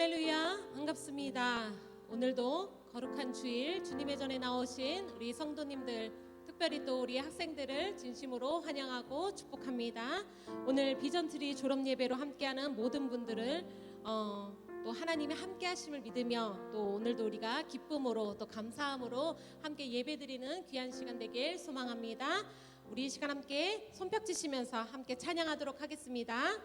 할렐루야 반갑습니다. 오늘도 거룩한 주일 주님의 전에 나오신 우리 성도님들 특별히 또 우리 학생들을 진심으로 환영하고 축복합니다. 오늘 비전트리 졸업 예배로 함께하는 모든 분들을 어, 또 하나님의 함께 하심을 믿으며 또 오늘도 우리가 기쁨으로 또 감사함으로 함께 예배드리는 귀한 시간 되길 소망합니다. 우리 이 시간 함께 손뼉 치시면서 함께 찬양하도록 하겠습니다.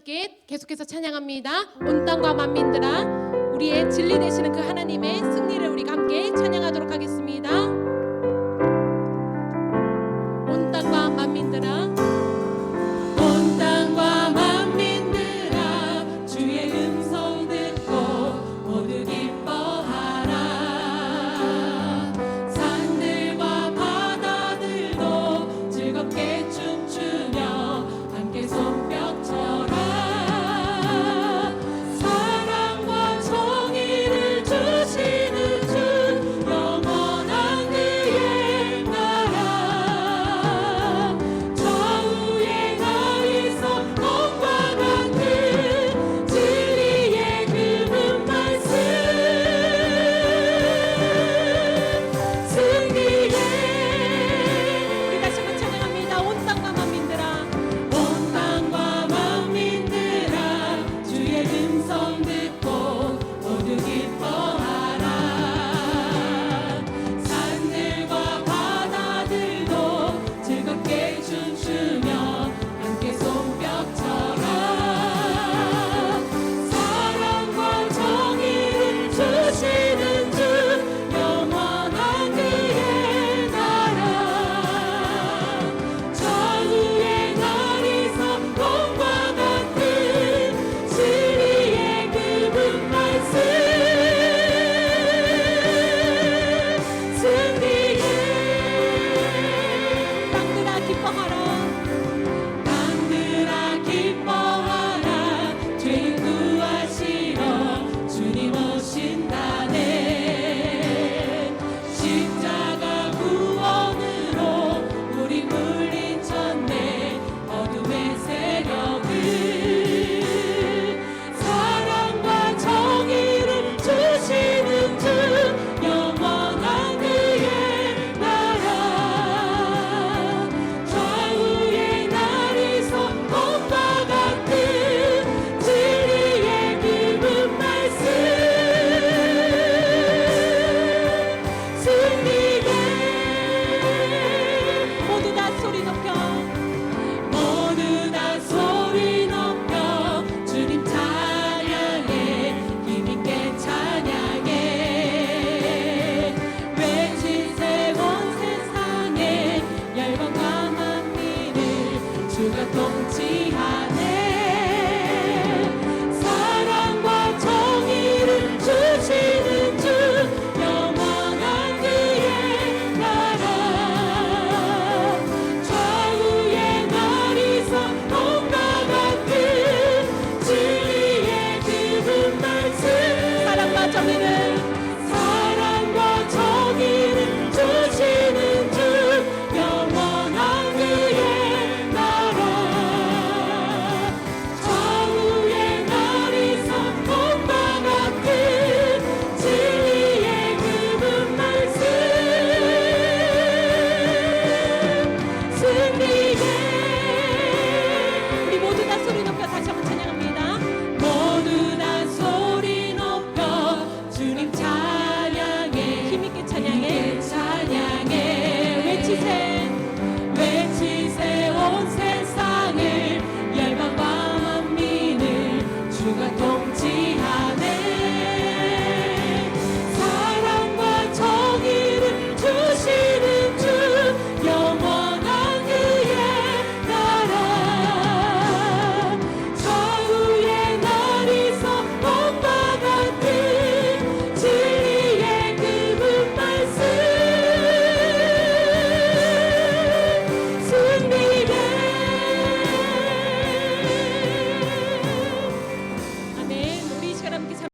함께 계속해서 찬양합니다. 온 땅과 만민들아 우리의 진리 되시는 그 하나님의 승리를 우리가 함께 찬양하도록 하겠습니다.